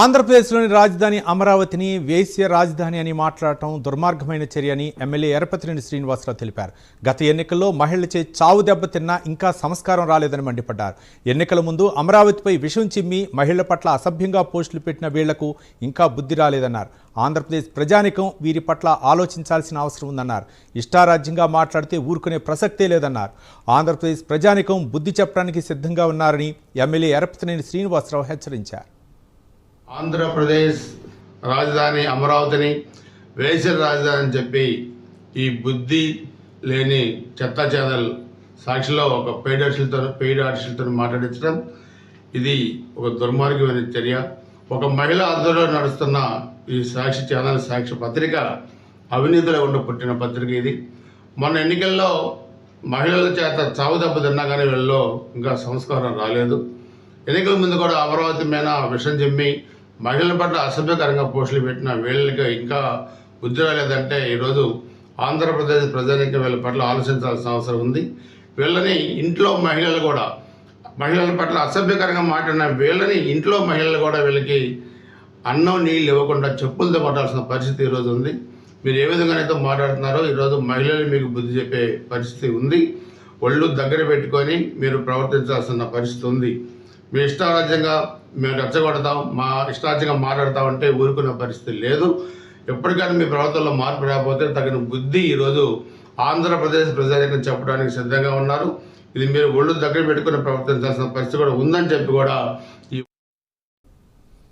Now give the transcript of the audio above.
ఆంధ్రప్రదేశ్లోని రాజధాని అమరావతిని వేశ్య రాజధాని అని మాట్లాడటం దుర్మార్గమైన చర్య అని ఎమ్మెల్యే ఎరపతిరెడ్డి శ్రీనివాసరావు తెలిపారు. గత ఎన్నికల్లో మహిళలచే చావు దెబ్బతిన్నా ఇంకా సంస్కారం రాలేదని మండిపడ్డారు. ఎన్నికల ముందు అమరావతిపై విషం చిమ్మి మహిళల పట్ల అసభ్యంగా పోస్టులు పెట్టిన వీళ్ళకు ఇంకా బుద్ధి రాలేదన్నారు. ఆంధ్రప్రదేశ్ ప్రజానికం వీరి పట్ల ఆలోచించాల్సిన అవసరం ఉందన్నారు. ఇష్టారాజ్యంగా మాట్లాడితే ఊరుకునే ప్రసక్తే లేదన్నారు. ఆంధ్రప్రదేశ్ ప్రజానికం బుద్ధి చెప్పడానికి సిద్ధంగా ఉన్నారని ఎమ్మెల్యే ఎరపతినేని శ్రీనివాసరావు హెచ్చరించారు. ఆంధ్రప్రదేశ్ రాజధాని అమరావతిని వేసవి రాజధాని అని చెప్పి ఈ బుద్ధి లేని చెత్త చేదల్ సాక్షిలో ఒక పెయిడ్ ఆర్టిస్టులతో పెయిడ్ ఆర్టిస్టులతో మాట్లాడించడం ఇది ఒక దుర్మార్గమైన చర్య. ఒక మహిళ ఆధ్వర్యంలో నడుస్తున్న ఈ సాక్షి ఛానల్ సాక్షి పత్రిక అవినీతిలో ఉండి పుట్టిన పత్రిక ఇది. మొన్న ఎన్నికల్లో మహిళల చేత చావు దెబ్బ తిన్నా కానీ వీళ్ళలో ఇంకా సంస్కారం రాలేదు. ఎన్నికల ముందు కూడా అమరావతి మీద విషం చెమ్మి మహిళల పట్ల అసభ్యకరంగా పోస్టులు పెట్టిన వీళ్ళకి ఇంకా బుద్ధి లేదంటే ఈరోజు ఆంధ్రప్రదేశ్ ప్రజానికి వీళ్ళ పట్ల ఆలోచించాల్సిన అవసరం ఉంది. వీళ్ళని ఇంట్లో మహిళలు కూడా మహిళల పట్ల అసభ్యకరంగా మాట్లాడిన వీళ్ళని ఇంట్లో మహిళలు కూడా వీళ్ళకి అన్నం నీళ్ళు ఇవ్వకుండా చెప్పులతో పట్టాల్సిన పరిస్థితి ఈరోజు ఉంది. మీరు ఏ విధంగానైతే మాట్లాడుతున్నారో ఈరోజు మహిళలు మీకు బుద్ధి చెప్పే పరిస్థితి ఉంది. ఒళ్ళు దగ్గర పెట్టుకొని మీరు ప్రవర్తించాల్సిన పరిస్థితి ఉంది. మీ ఇష్టారాజ్యంగా మేము రెచ్చగొడతాం మా ఇష్టారాజ్యంగా మాట్లాడతామంటే ఊరుకునే పరిస్థితి లేదు. ఎప్పటికైనా మీ ప్రవర్తనలో మార్పు రాకపోతే తగిన బుద్ధి ఈరోజు ఆంధ్రప్రదేశ్ ప్రజానికి చెప్పడానికి సిద్ధంగా ఉన్నారు. ఇది మీరు ఒళ్ళు దగ్గర పెట్టుకుని ప్రవర్తించాల్సిన పరిస్థితి కూడా ఉందని చెప్పి కూడా